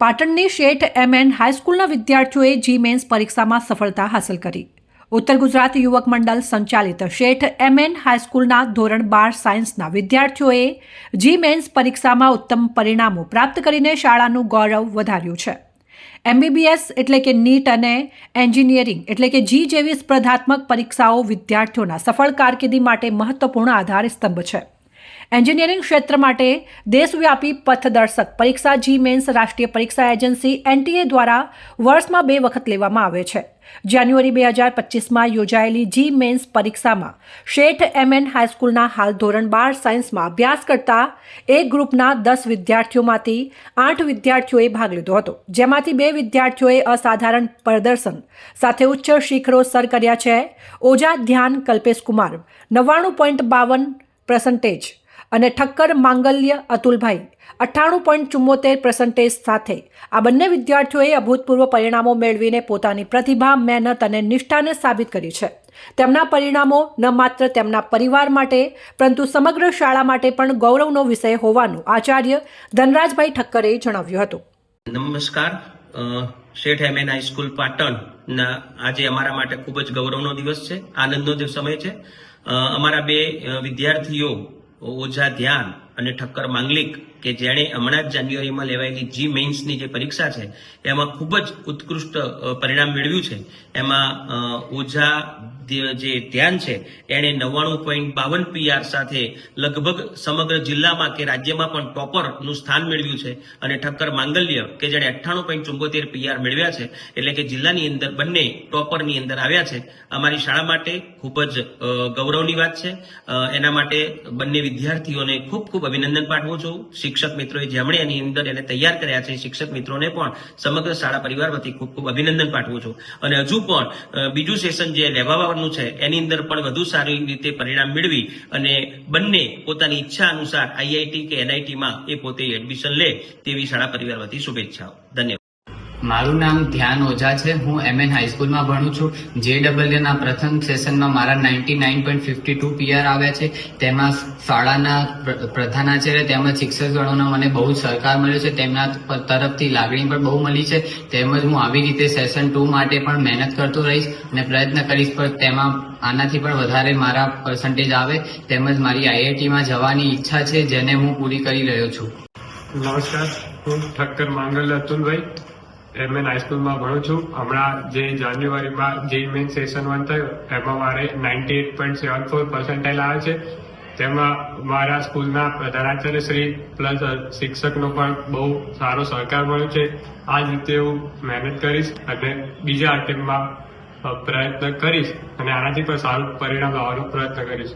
પાટણની શેઠ M N હાઈસ્કૂલના વિદ્યાર્થીઓએ જી men's પરીક્ષામાં સફળતા હાંસલ કરી. ઉત્તર ગુજરાત યુવક મંડળ સંચાલિત શેઠ એમ એન હાઈસ્કૂલના ધોરણ બાર સાયન્સના વિદ્યાર્થીઓએ જી મેન્સ પરીક્ષામાં ઉત્તમ પરિણામો પ્રાપ્ત કરીને શાળાનું ગૌરવ વધાર્યું છે. એમબીબીએસ એટલે કે નીટ અને એન્જિનિયરિંગ એટલે કે જી જેવી સ્પર્ધાત્મક પરીક્ષાઓ વિદ્યાર્થીઓના સફળ કારકિર્દી માટે મહત્વપૂર્ણ આધાર સ્તંભ છે. એન્જિનિયરિંગ ક્ષેત્ર માટે દેશવ્યાપી પથદર્શક પરીક્ષા જી મેન્સ રાષ્ટ્રીય પરીક્ષા એજન્સી એનટીએ દ્વારા વર્ષમાં બે વખત લેવામાં આવે છે. જાન્યુઆરી બે હજાર પચીસમાં યોજાયેલી જી મેન્સ પરીક્ષામાં શેઠ એમ એન હાઈસ્કૂલના હાલ ધોરણ બાર સાયન્સમાં અભ્યાસ કરતા એક ગ્રુપના દસ વિદ્યાર્થીઓમાંથી આઠ વિદ્યાર્થીઓએ ભાગ લીધો હતો. જેમાંથી બે વિદ્યાર્થીઓએ અસાધારણ પ્રદર્શન સાથે ઉચ્ચ શિખરો સર કર્યા છે. ઓજા ધ્યાન કલ્પેશ કુમાર નવ્વાણું પોઈન્ટ બાવન પર્સન્ટેજ અને ઠક્કર માંગલ્ય અતુલભાઈ. અઠ્ઠાણું પોઈન્ટ ચુમ્મોતેર પર્સન્ટેજ સાથે. આ બંને વિદ્યાર્થીઓએ અભૂતપૂર્વ પરિણામો મેળવીને પોતાની પ્રતિભા, મહેનત અને નિષ્ઠાને સાબિત કરી છે. તેમના પરિણામો ન માત્ર તેમના પરિવાર માટે, પરંતુ સમગ્ર શાળા માટે પણ ગૌરવનો વિષય હોવાનું આચાર્ય ધનરાજભાઈ ઠક્કરે જણાવ્યું હતું. નમસ્કાર. શેઠ એમ. એન હાઈસ્કૂલ પાટણના આજે અમારા માટે ખૂબ જ ગૌરવનો દિવસ છે, આનંદનો સમય છે. અમારા બે વિદ્યાર્થીઓ ઓઝા ધ્યાન અને ઠક્કર માંગલિક કે જેણે હમણાં જ જાન્યુઆરીમાં લેવાયેલી જી મેઇન્સની જે પરીક્ષા છે, એમાં ખૂબ જ ઉત્કૃષ્ટ પરિણામ મેળવ્યું છે. એમાં ઓઝા જે ધ્યાન છે, એણે નવ્વાણું પોઈન્ટ બાવન પીઆર સાથે લગભગ સમગ્ર જિલ્લામાં કે રાજ્યમાં પણ ટોપરનું સ્થાન મેળવ્યું છે અને ઠક્કર માંગલ્ય કે જેણે અઠ્ઠાણું પોઈન્ટ ચુંબોતેર પીઆર મેળવ્યા છે, એટલે કે જિલ્લાની અંદર બંને ટોપરની અંદર આવ્યા છે. અમારી શાળા માટે ખૂબ જ ગૌરવની વાત છે. એના માટે બંને વિદ્યાર્થીઓને ખૂબ ખૂબ અભિનંદન પાઠવું છું. શિક્ષક મિત્રોએ જેમણે એની અંદર એને તૈયાર કર્યા છે, શિક્ષક મિત્રોને પણ સમગ્ર શાળા પરિવાર વતી ખૂબ ખૂબ અભિનંદન પાઠવું છું. અને હજુ પણ બીજું સેશન જે લેવાવાનું છે, એની અંદર પણ વધુ સારી રીતે પરિણામ મેળવી અને બંને પોતાની ઈચ્છા અનુસાર આઈઆઈટી કે એનઆઈટીમાં એ પોતે એડમિશન લે તેવી શાળા પરિવાર વતી શુભેચ્છાઓ. ધન્યવાદ. મારું નામ ધ્યાન ઓઝા છે. હું એમએન હાઈસ્કૂલમાં ભણું છું. જે ડબલ્યુના પ્રથમ સેશનમાં મારા ninety nine point fifty two PR આવ્યા છે. તેમાં શાળાના પ્ર- પ્રધાનાચાર્ય તેમજ શિક્ષકગણોનો મને બહુ સહકાર મળ્યો છે. તેમના તરફથી લાગણી પણ બહુ મળી છે. તેમજ હું આવી રીતે સેશન ટુ માટે પણ મહેનત કરતો રહીશ અને પ્રયત્ન કરીશ. પણ તેમાં આનાથી પણ વધારે મારા પર્સન્ટેજ આવે. તેમજ મારી આઈઆઈટીમાં જવાની ઈચ્છા છે, જેને હું પૂરી કરી રહ્યો છું. નમસ્કાર. હું ઠક્કર માંગલ અતુલભાઈ. એમએન હાઈસ્કૂલમાં ભણું છું. હમણાં જે જાન્યુઆરીમાં જે મેન સેશન વન થયું, એમાં મારે ninety eight point seven four percentile આવે છે. તેમાં મારા સ્કૂલના પ્રધાનાચાર્ય શ્રી પ્લસ શિક્ષકનો પણ બહુ સારો સહકાર મળ્યો છે. આ જ રીતે હું મહેનત કરીશ અને બીજા અટેમ્પમાં પ્રયત્ન કરીશ અને આનાથી પણ સારું પરિણામ લાવવાનો પ્રયત્ન કરીશ.